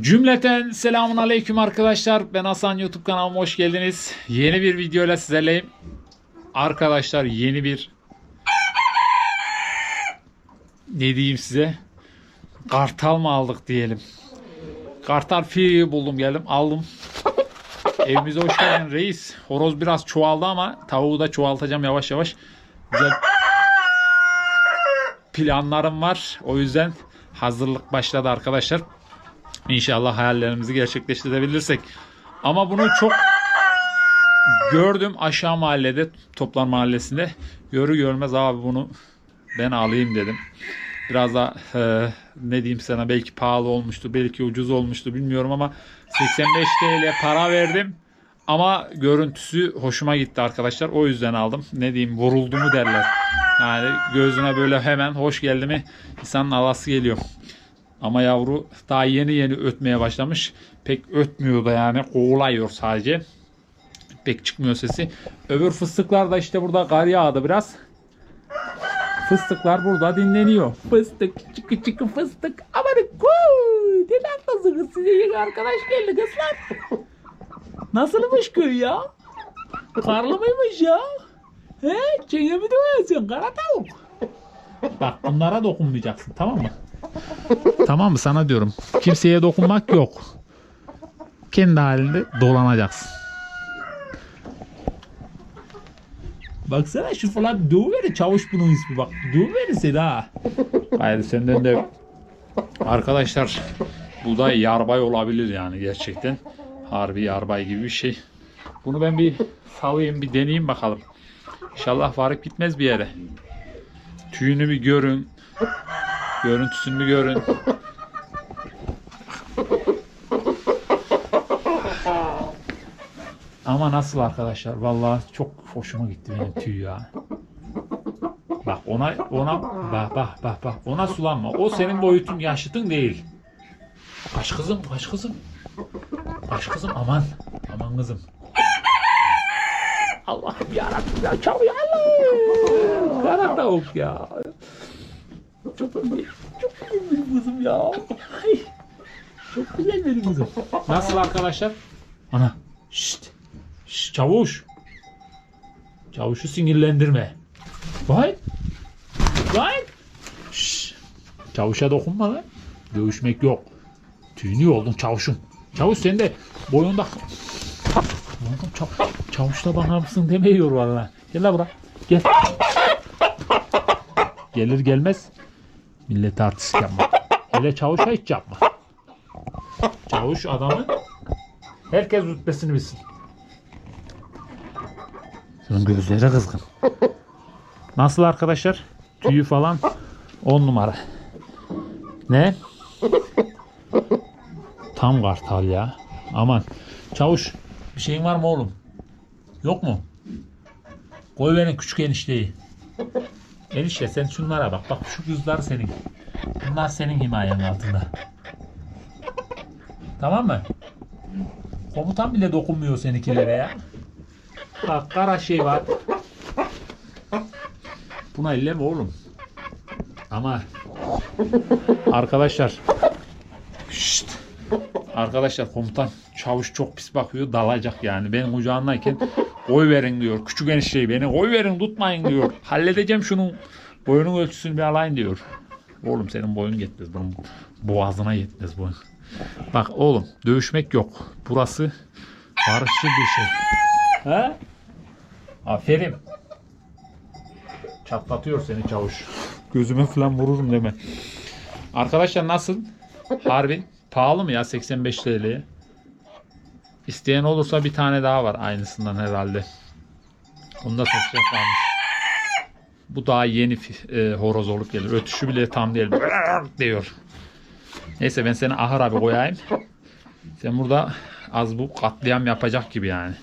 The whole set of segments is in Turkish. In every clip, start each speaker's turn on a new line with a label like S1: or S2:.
S1: Cümleten selamun aleyküm arkadaşlar. Ben Hasan YouTube kanalıma hoş geldiniz. Yeni bir videoyla sizlerleyim. Arkadaşlar yeni bir ne diyeyim size? Kartal mı aldık diyelim. Kartal fi buldum geldim aldım. Evimize hoş geldin reis. Horoz biraz çoğaldı ama tavuğu da çoğaltacağım yavaş yavaş. Güzel planlarım var. O yüzden hazırlık başladı arkadaşlar. İnşallah hayallerimizi gerçekleştirebilirsek. Ama bunu çok gördüm aşağı mahallede, Toplar Mahallesi'nde. Görü görmez abi bunu ben alayım dedim. Biraz da e, ne diyeyim sana belki pahalı olmuştu, belki ucuz olmuştu bilmiyorum ama 85 TL para verdim. Ama görüntüsü hoşuma gitti arkadaşlar. O yüzden aldım. Ne diyeyim vuruldu mu derler. Yani gözüne böyle hemen hoş geldi mi insanın alası geliyor. Ama yavru daha yeni yeni ötmeye başlamış. Pek ötmüyor da yani kovuluyor sadece. Pek çıkmıyor sesi. Öbür fıstıklar da işte burada kar yağdı biraz. Fıstıklar burada dinleniyor. Fıstık, çıkı çıkı fıstık. Aman koy. Ne nasılsınız size arkadaş geldi kızlar. Nasılmış köy ya? Karlı mıymış ya? He? Çene mi doyuyorsun kara tavuk? Bak bunlara dokunmayacaksın tamam mı? Tamam mı sana diyorum. Kimseye dokunmak yok. Kendi halinde dolanacaksın. Baksana şu falan döveri çavuş bunun ismi bak. Döveri seni ha. Hayır senden de arkadaşlar bu da yarbay olabilir yani gerçekten. Harbi yarbay gibi bir şey. Bunu ben bir salayım bir deneyeyim bakalım. İnşallah varıp gitmez bir yere. Tüyünü bir görün. Görüntüsünü bir görün. Ama nasıl arkadaşlar? Vallahi çok hoşuma gitti benim tüy ya. Bak ona ona bak bak bak bak ona sulanma. O senin boyutun yaşıtın değil. Kaç kızım kaç kızım. Kaç kızım aman aman kızım. Allah'ım yarabbim ya çavuş Allah. Kara tavuk ya. Çok güzel. Çok güzel benim kızım ya. Ay, Çok güzel benim kızım. Nasıl arkadaşlar? Ana. Şşt. Şşt çavuş. Çavuşu sinirlendirme. Vay. Vay. Şşt. Çavuşa dokunma lan. Dövüşmek yok. Tüyünü oldun çavuşum. Çavuş sen de boyunda... Çavuş da bana mısın demiyor valla. Gel la buraya. Gel. Gelir gelmez millete artist yapma. Hele çavuşa hiç yapma. Çavuş adamı herkes rütbesini bilsin. Şunun gözleri kızgın. Nasıl arkadaşlar? Tüyü falan 10 numara. Ne? Tam kartal ya. Aman. Çavuş bir şeyin var mı oğlum? Yok mu? Koy verin küçük enişteyi. Enişte sen şunlara bak. Bak şu kızlar senin. Bunlar senin himayen altında. Tamam mı? Komutan bile dokunmuyor seninkilere ya. Bak kara şey var. Buna elleme oğlum. Ama arkadaşlar Şşt. Arkadaşlar komutan çavuş çok pis bakıyor dalacak yani. Benim kucağımdayken koy verin diyor. Küçük enişteyi beni koy verin tutmayın diyor. Halledeceğim şunun boyunun ölçüsünü bir alayım diyor. Oğlum senin boyun yetmez. Bunun boğazına yetmez boyun. Bak oğlum dövüşmek yok. Burası barışçıl bir şey. Ha? Aferin. Çatlatıyor seni çavuş. Gözüme falan vururum deme. Arkadaşlar nasıl? Harbi pahalı mı ya 85 TL'ye? İsteyen olursa bir tane daha var aynısından herhalde. Onu da satacak varmış. Bu daha yeni e, horoz olup gelir. Ötüşü bile tam değil. diyor. Neyse ben seni ahır abi koyayım. Sen burada az bu katliam yapacak gibi yani.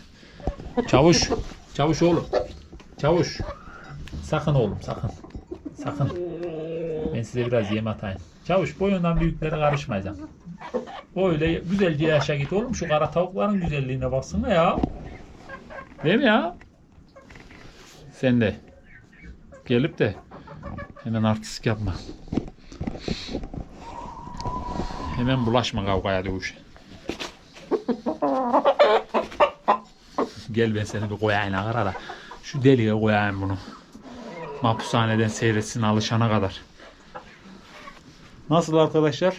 S1: Çavuş. Çavuş oğlum. Çavuş. Sakın oğlum sakın. Sakın. Ben size biraz yem atayım. Çavuş boyundan büyüklere karışmayacağım. Öyle güzelce yaşa git oğlum. Şu kara tavukların güzelliğine baksana ya. Değil mi ya? Sen de. Gelip de hemen artistik yapma. Hemen bulaşma kavgaya dövüşe. Gel ben seni bir koyayım ağır da. Şu deliğe koyayım bunu. Mahpushaneden seyretsin alışana kadar. Nasıl arkadaşlar?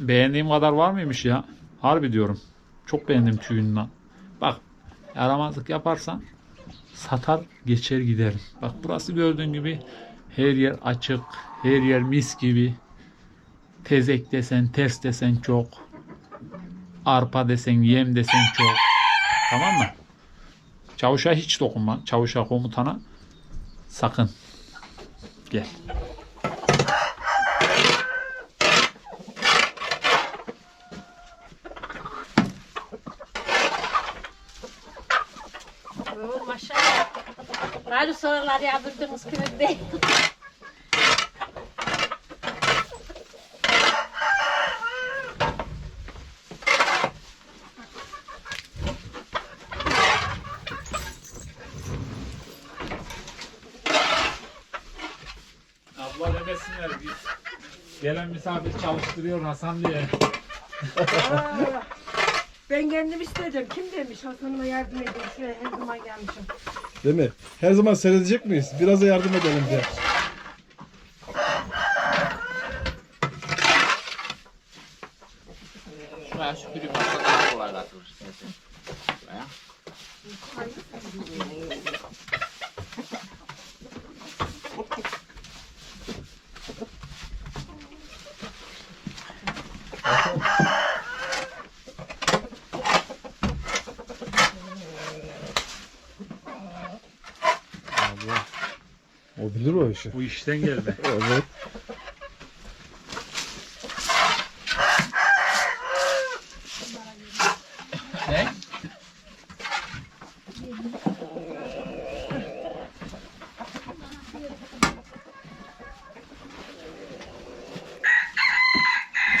S1: Beğendiğim kadar var mıymış ya? Harbi diyorum. Çok beğendim tüyünden. Bak yaramazlık yaparsan satar geçer giderim. Bak burası gördüğün gibi her yer açık. Her yer mis gibi. Tezek desen, ters desen çok. Arpa desen, yem desen çok. Tamam mı? Çavuşa hiç dokunma. Çavuşa komutana sakın. Gel.
S2: Oo, maşallah. Sorular yağdırdınız köyde.
S1: Abla demesinler biz. Gelen misafir çalıştırıyor Hasan diye.
S3: Aa, ben kendim istedim. Kim demiş Hasan'ıma yardım edin. Şuraya her zaman gelmişim.
S4: Değil mi? Her zaman seyredecek miyiz? Biraz da yardım edelim diye.
S5: Şuraya süpürüp atlatıp var atılır istersen. Şuraya.
S4: O bilir o işi.
S1: Bu işten gelme.
S4: Evet.
S5: Ne?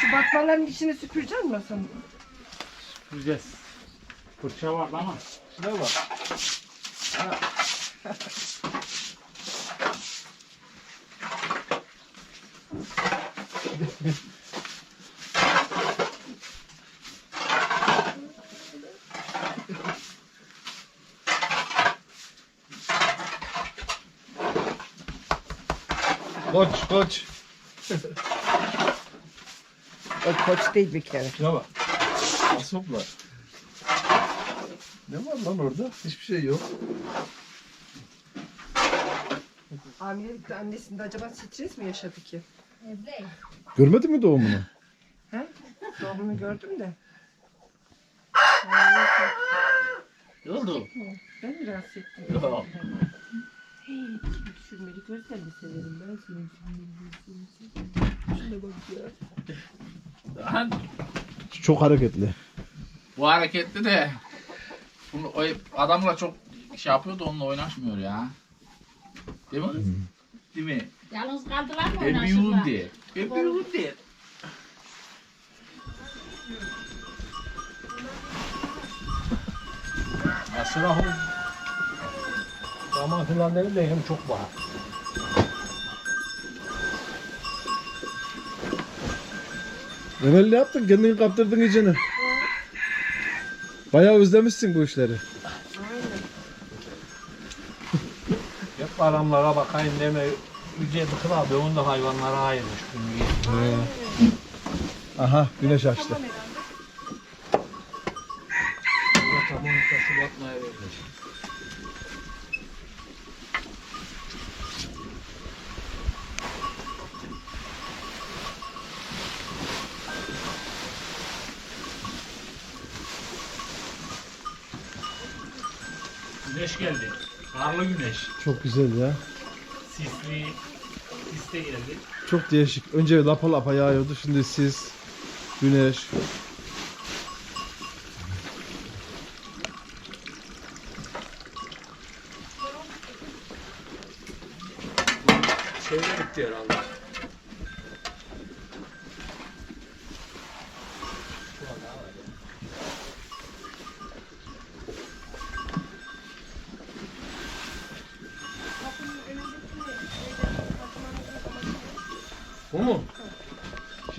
S3: Şu batmaların içini süpürecek misin Hasan?
S1: Süpüreceğiz. Fırça var ama.
S4: Şuna bak. Koç koç.
S3: O koç değil bir kere.
S4: Şuna bak. Asoplar. Ne var lan orada? Hiçbir şey yok.
S3: Hamilelikte annesinde acaba stres mi yaşadı ki?
S4: Görmedin mi doğumunu?
S3: He? Doğumunu gördüm de.
S5: Ne oldu?
S3: Ben mi rahatsız ettim?
S5: Yok.
S3: Düşürmeli gözlerini severim ben seni. Şuna bak ya.
S5: Lan
S4: Çok hareketli.
S5: bu hareketli de bunu o adamla çok şey yapıyor da onunla oynaşmıyor ya. Değil mi? Değil mi?
S2: Yalnız kaldılar mı
S5: Ben büyüğüm
S2: oynaşırlar?
S5: diye. Ben büyüğüm diye.
S6: Aslında o zaman filan değil de hem çok var.
S4: Emel ne yaptın? Kendini kaptırdın iyicene. Bayağı özlemişsin bu işleri.
S6: Hep adamlara bakayım deme. Yüce Dıkıl abi onu da hayvanlara ayırmış.
S4: Aha güneş açtı.
S6: Burada tam 12 Şubat'ına vermiş.
S1: Güneş geldi. Karlı güneş.
S4: Çok güzel ya.
S1: Sisli. Sis de geldi.
S4: Çok değişik. Önce lapa lapa yağıyordu. Şimdi sis, güneş.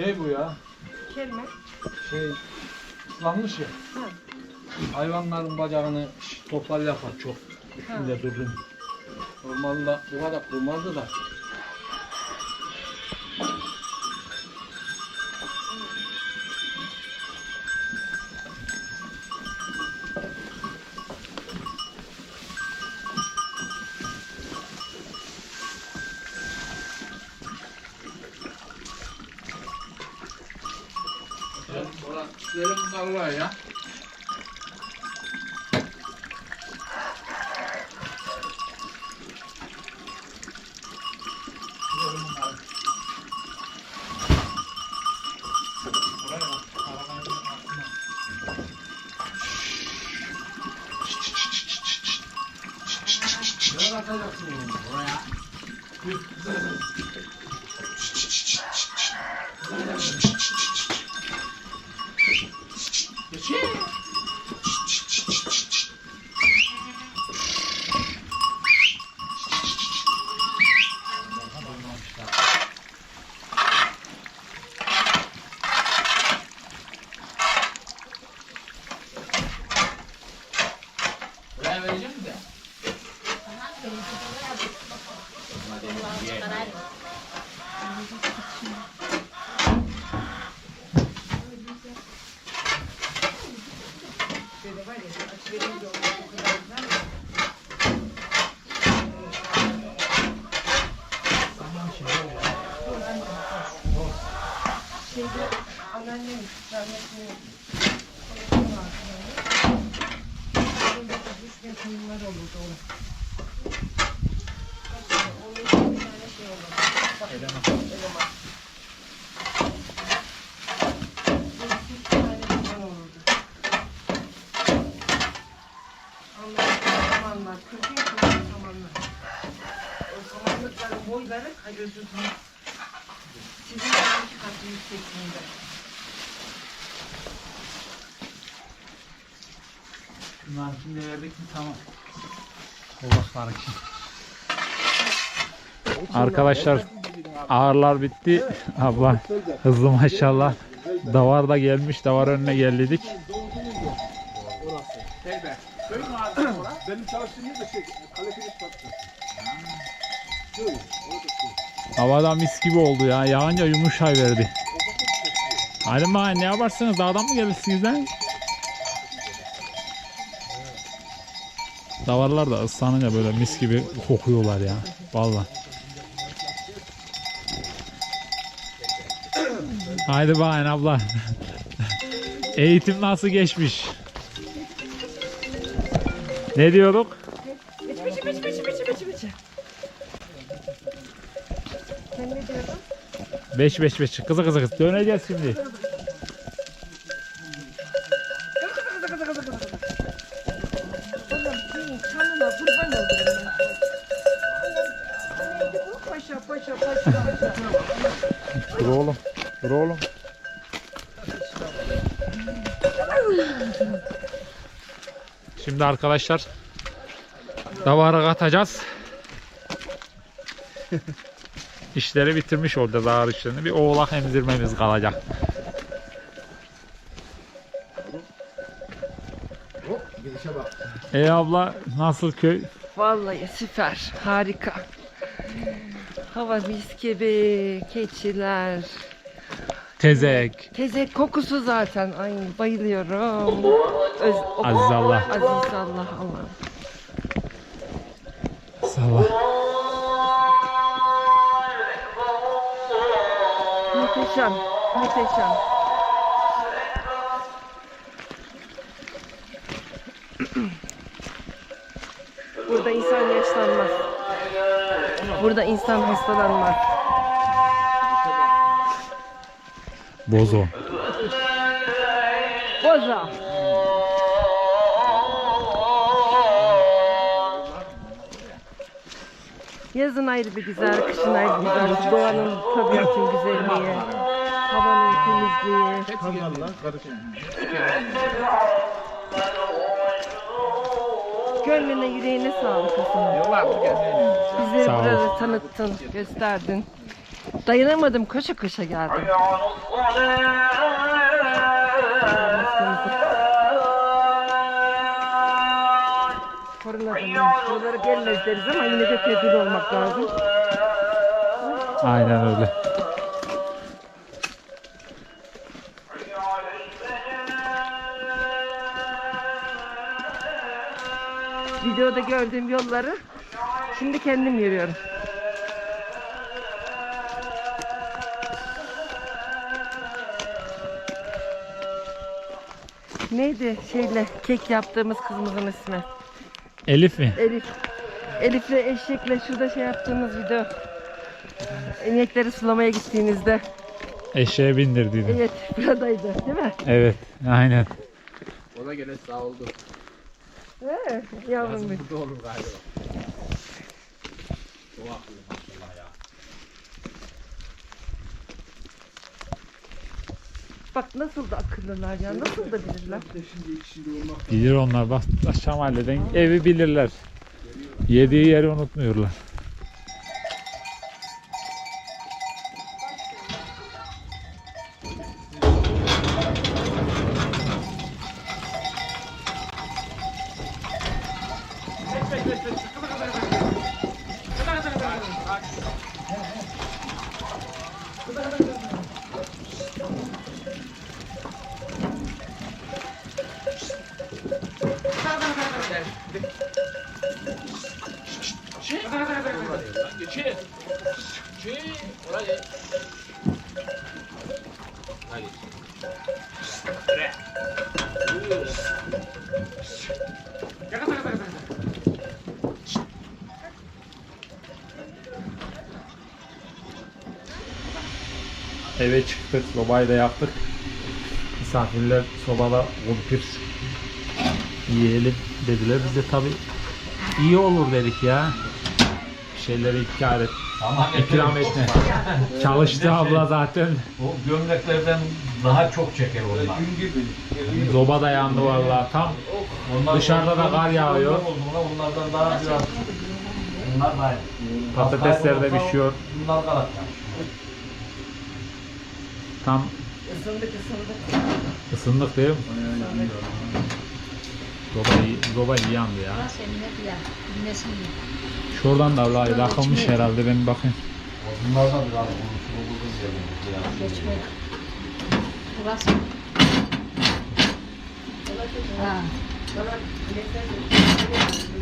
S6: Şey bu ya.
S3: Kelime.
S6: Şey ıslanmış ya. Hayvanların bacağını toplar yapar çok. Üstünde durdum. Normalde bu kadar kurmazdı da.
S3: Şeyde anneannem rahmetli Orada da düşmeyen koyunlar olurdu ona. Onun bir tane şey olurdu. Bak, eleman. Bir tane eleman olurdu. Allah'ım samanlar, kırkın kırkın samanlar. O samanlıkların boyları, ay özür dilerim. Sizin de iki katı yüksekliğinde.
S1: Bunlar şimdi verdik mi tamam. Oğlaklar için. Arkadaşlar ağırlar bitti. Abla hızlı maşallah. Davar da gelmiş. Davar önüne geldik.
S4: Benim çalıştığım yer de şey, kalefiniz patlı.
S1: Havada mis gibi oldu ya. Yağınca yumuşay verdi. Hadi ne yaparsınız? Dağdan mı gelirsiniz lan? Davarlar da ıslanınca böyle mis gibi kokuyorlar ya. Vallahi. Haydi bakayım abla. Eğitim nasıl geçmiş? Ne diyorduk?
S3: Biçi biçi biçi biçi biçi biçi. Sen ne diyordun?
S1: 5 5 5 kızı kızı kız döneceğiz şimdi. Dur oğlum. Dur oğlum. Şimdi arkadaşlar davara katacağız. İşleri bitirmiş orada dağır işlerini. Bir oğlak emzirmemiz kalacak.
S4: Gidişe bak.
S1: Ey abla nasıl köy?
S3: Vallahi süper, harika. Hava mis gibi, keçiler.
S1: Tezek.
S3: Tezek kokusu zaten. Ay bayılıyorum. Öz, o-
S1: Aziz Allah.
S3: Aziz Allah.
S1: Salla.
S3: Muhteşem, muhteşem. Burada insan hastalanmaz.
S1: Bozo.
S3: Boza. Yazın ayrı bir güzel, kışın ayrı bir güzel. Doğanın, tabiatın güzelliği, havanın temizliği.
S4: Kanlarla karışık.
S3: Gönlüne, yüreğine sağlık Hasan.
S5: Yıllardır gelmeyelim.
S3: Bizleri
S1: Sağ ol.
S3: burada tanıttın, gösterdin. Dayanamadım koşa koşa geldim. Korona zamanı. Şuraları gelmez deriz ama yine de tedbir olmak lazım.
S1: Aynen öyle.
S3: Videoda gördüğüm yolları şimdi kendim yürüyorum. Neydi şeyle kek yaptığımız kızımızın ismi?
S1: Elif mi?
S3: Elif. Elif'le eşekle şurada şey yaptığımız video. İnekleri sulamaya gittiğinizde.
S1: Eşeğe bindirdiydim.
S3: Evet buradaydı değil mi?
S1: Evet. Aynen.
S5: O da gene sağ oldu.
S3: He, yavrum benim.
S5: Burada olur galiba. Çok akıllı maşallah ya.
S3: Bak nasıl da akıllılar ya nasıl da bilirler.
S1: Bilir onlar. Bak aşağı mahalleden evi bilirler. Yediği yeri unutmuyorlar. Eve çıktık. Sobayı da yaktık. Misafirler sobada kumpir yiyelim dediler. Biz de tabi iyi olur dedik ya. Bir şeyleri ikram et.
S6: Ama
S1: İkram etme. Çalıştı abla zaten.
S6: O gömleklerden daha çok çeker onlar.
S1: Zoba da yandı vallahi. Tam
S6: Onlar
S1: Dışarıda da kar yağıyor.
S6: Onlardan daha biraz Bunlar da
S1: patatesler de pişiyor.
S6: Bunlar kalat.
S1: Tam
S3: Isındık ısındık.
S1: ısındık değil mi? Zoba iyi, zoba iyi yandı ya.
S2: Senin ne diyor? Dinlesin diyor.
S1: Şuradan da vallahi yakılmış herhalde ben bakayım.
S6: Bunlar da biraz diye.
S2: Geçmek. Burası. Ha.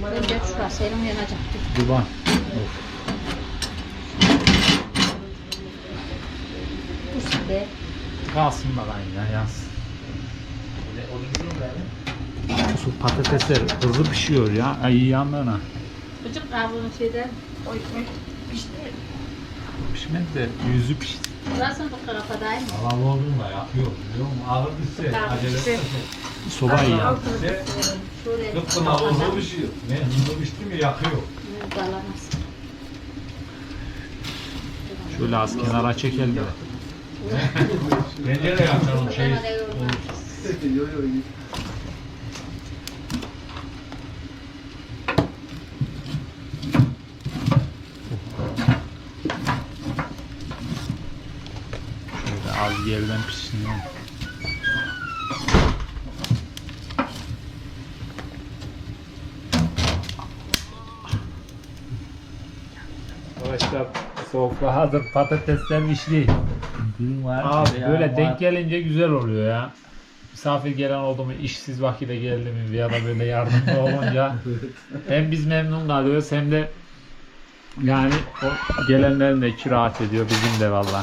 S2: Ben de şurası senin yanacak.
S1: Duban.
S2: Bu sende.
S1: Kalsın bakayım ya yaz. Şu patatesler hızlı pişiyor ya. Ay iyi yandığına.
S2: Bıcık kabuğunu şeyden. Oy. Pişti.
S1: Pişmedi de yüzü pişti.
S2: Burası bu tarafadayım.
S6: Alan olduğunda yakıyor biliyor musun? Ağır düşse
S2: Tamam,
S6: acele
S2: işte.
S6: etmese.
S1: Soba iyi yandı.
S2: Şöyle.
S6: Tıpkı hızlı pişiyor. Ne hızlı pişti mi yakıyor.
S2: Dalamaz.
S1: Şöyle az kenara çekelim de.
S6: Pencere yapacağım şey.
S1: Şöyle az geriden pişsin ya. Arkadaşlar sofra hazır patatesler pişti. Abi böyle denk gelince güzel oluyor ya. Misafir gelen oldu mu, işsiz vakitte geldi mi ya da böyle yardımcı olunca hem biz memnun kalıyoruz hem de yani o gelenlerin de içi rahat ediyor bizim de valla.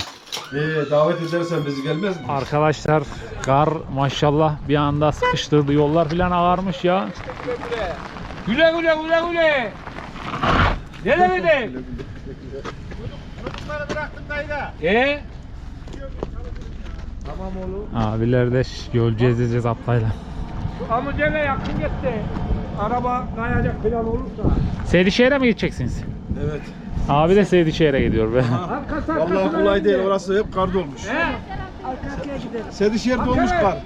S4: Ee, davet edersen bizi gelmez mi?
S1: Arkadaşlar kar maşallah bir anda sıkıştırdı yollar filan ağarmış ya.
S6: Güle güle güle güle. Nereye gideyim? Ee?
S1: Abiler de yolcu ezeceğiz atlayla.
S6: Amcayla yakın gitti. Araba kayacak falan olursa.
S1: Seydişehir'e mi gideceksiniz?
S4: Evet.
S1: Abi de Seydişehir'e gidiyor be.
S4: Vallahi kolay değil. Orası hep kar dolmuş. Sedişehir dolmuş kar.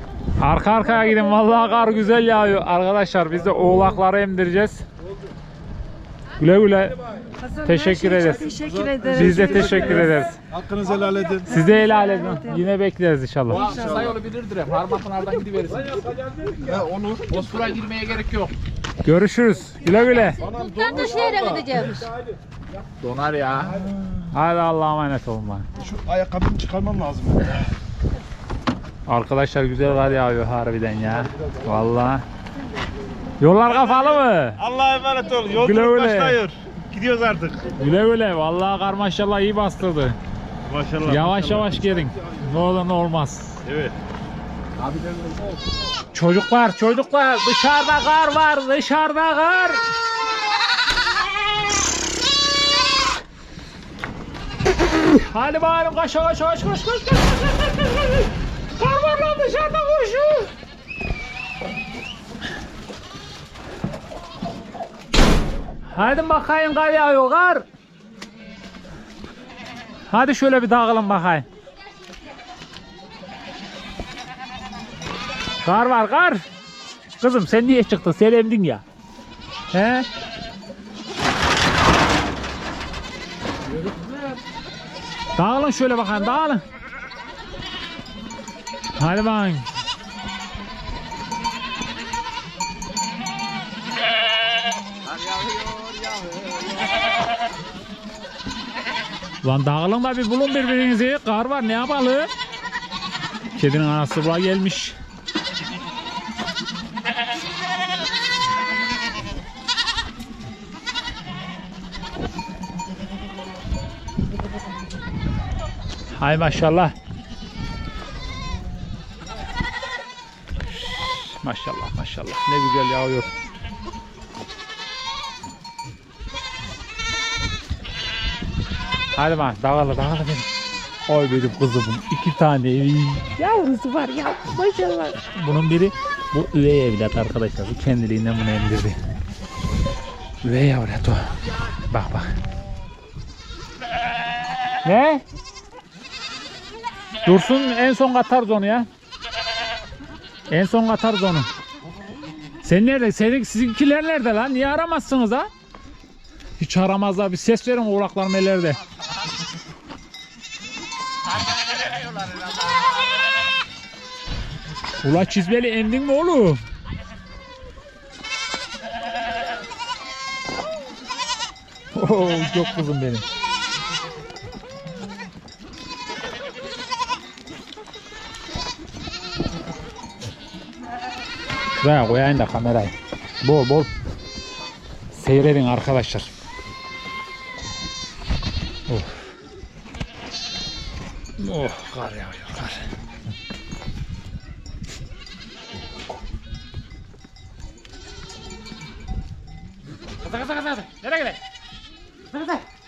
S1: Arka arkaya gidin vallahi kar güzel yağıyor. Arkadaşlar biz de oğlakları emdireceğiz. Güle güle. Teşekkür
S3: şey
S1: ederiz.
S3: Teşekkür ederiz.
S1: Biz de teşekkür ederiz.
S4: Hakkınızı helal edin.
S1: Siz de helal edin. Yine bekleriz inşallah.
S5: Kısa yolu bilirdir hep. Harmatpınar'dan gidiverirsin.
S4: Ha, onu
S5: Bozkır'a girmeye gerek yok.
S1: Görüşürüz. Güle güle.
S2: Ben de şehre gideceğim.
S5: Donar ya.
S1: Hadi Allah'a emanet olun bana.
S4: şu ayakkabımı çıkarmam lazım.
S1: Arkadaşlar güzel kar yağıyor harbiden ya. Vallahi. Yollar kapalı mı?
S7: Allah'a emanet ol. Yolculuk başlıyor. Gidiyoruz artık.
S1: Güle güle. Vallahi kar maşallah iyi bastırdı.
S7: Maşallah.
S1: Yavaş
S7: maşallah.
S1: yavaş gelin. Ne olur ne olmaz.
S7: Evet.
S1: Çocuklar çocuklar dışarıda kar var dışarıda kar. Hadi bakalım koş koş koş koş koş koş koş koş koş koş. Kar var lan dışarıda koşun. Hadi bakayım kar yağıyor. Hadi şöyle bir dağılın bakayım. Kar var kar. Kızım sen niye çıktın? Sen emdin ya. He? Dağılın şöyle bakayım dağılın. Hadi bakayım. Lan dağılın da bir bulun birbirinizi. Kar var ne yapalım? Kedinin anası buraya gelmiş. Hay maşallah. Maşallah maşallah ne güzel yağıyor. Hadi bak dağılı dağılı benim. Oy benim kızımın iki tane yavrusu var ya maşallah. Bunun biri bu üvey evlat arkadaşlar. Bu kendiliğinden bunu emdirdi. Üvey evlat o. Bak bak. Ne? Dursun en son katarız onu ya. En son katarız onu. Sen nerede? Senin, sizinkiler nerede lan? Niye aramazsınız ha? Hiç aramazlar. Bir ses verin kulaklarım ellerde. Ula çizmeli emdin mi oğlum? Oo, çok kızım benim. Şuraya koyayım da kamerayı. Bol bol seyredin arkadaşlar. Oh. Oh kar yağıyor kar. ガサガサガサガサやらけでガサガサ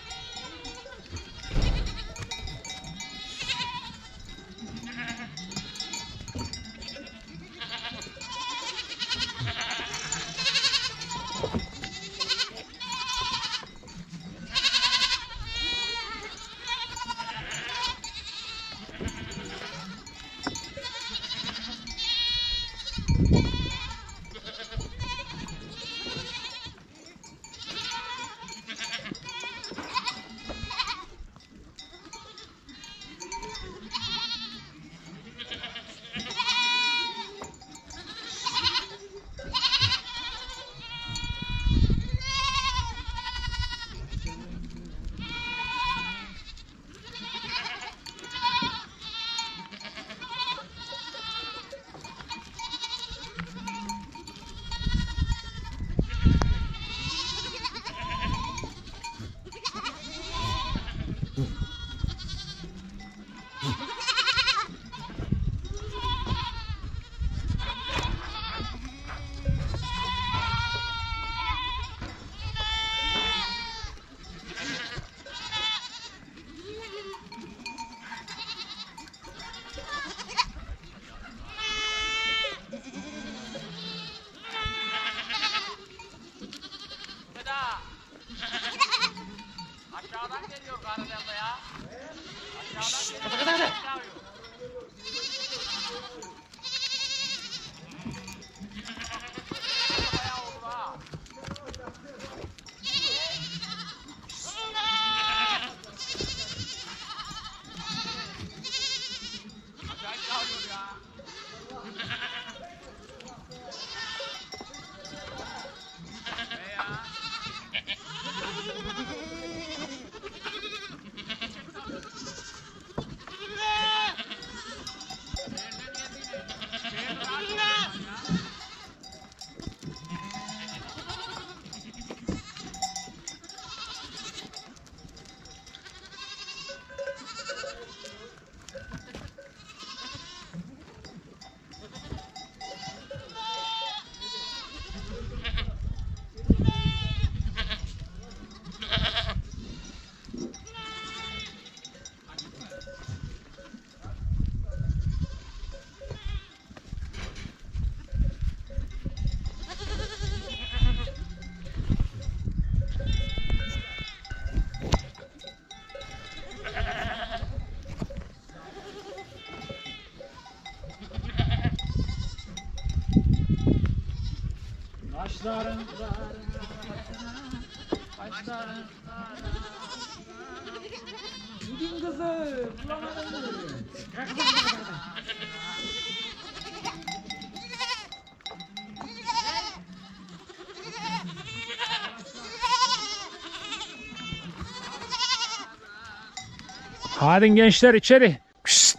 S1: Hadi gençler içeri. Şşt.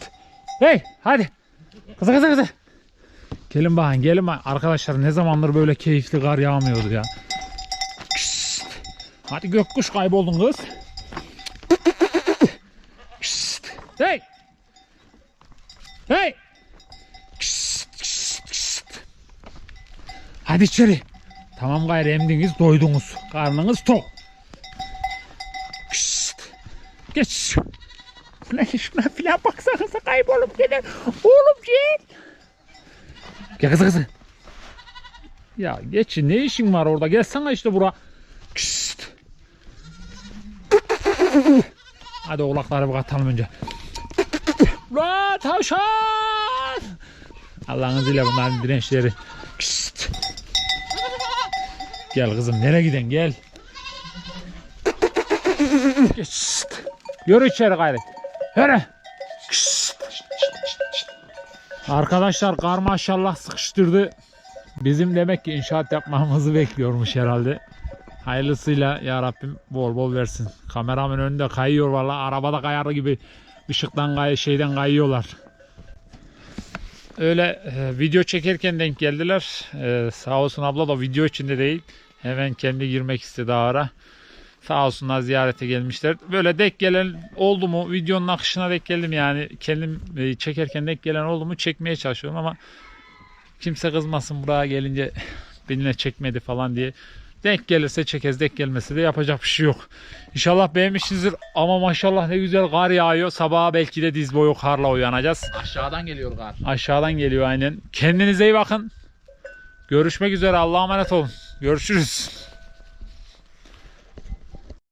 S1: Hey hadi. Kızı kızı kızı. Gelin bakın gelin bakın. Arkadaşlar ne zamandır böyle keyifli kar yağmıyordu ya. Şşt. Hadi gökkuş kayboldun kız. Şşt. Hey. Hey. Şşt, şşt, şşt. Hadi içeri. Tamam gayrı emdiniz doydunuz. Karnınız tok. Şuna filan baksanıza kaybolup gider. Oğlum gel. Gel kızı kızı. Ya geç ne işin var orada? Gelsene işte bura. Kışt. Hadi oğlakları bir katalım önce. La tavşan. Allah'ın izniyle bunların dirençleri. Kışt. Gel kızım nereye giden gel. Kışt. Yürü içeri gayret. Yürü. Arkadaşlar kar maşallah sıkıştırdı. Bizim demek ki inşaat yapmamızı bekliyormuş herhalde. Hayırlısıyla ya Rabbim bol bol versin. Kameramın önünde kayıyor valla. Arabada kayar gibi ışıktan kay şeyden kayıyorlar. Öyle e, video çekerken denk geldiler. E, sağ olsun abla da video içinde değil. Hemen kendi girmek istedi ara. Sağ olsunlar ziyarete gelmişler. Böyle denk gelen oldu mu videonun akışına denk geldim yani. Kendim e, çekerken denk gelen oldu mu çekmeye çalışıyorum ama kimse kızmasın buraya gelince benimle çekmedi falan diye. Denk gelirse çekeriz, denk gelmese de yapacak bir şey yok. İnşallah beğenmişsinizdir ama maşallah ne güzel kar yağıyor. Sabaha belki de diz boyu karla uyanacağız.
S5: Aşağıdan geliyor kar.
S1: Aşağıdan geliyor aynen. Kendinize iyi bakın. Görüşmek üzere. Allah'a emanet olun. Görüşürüz.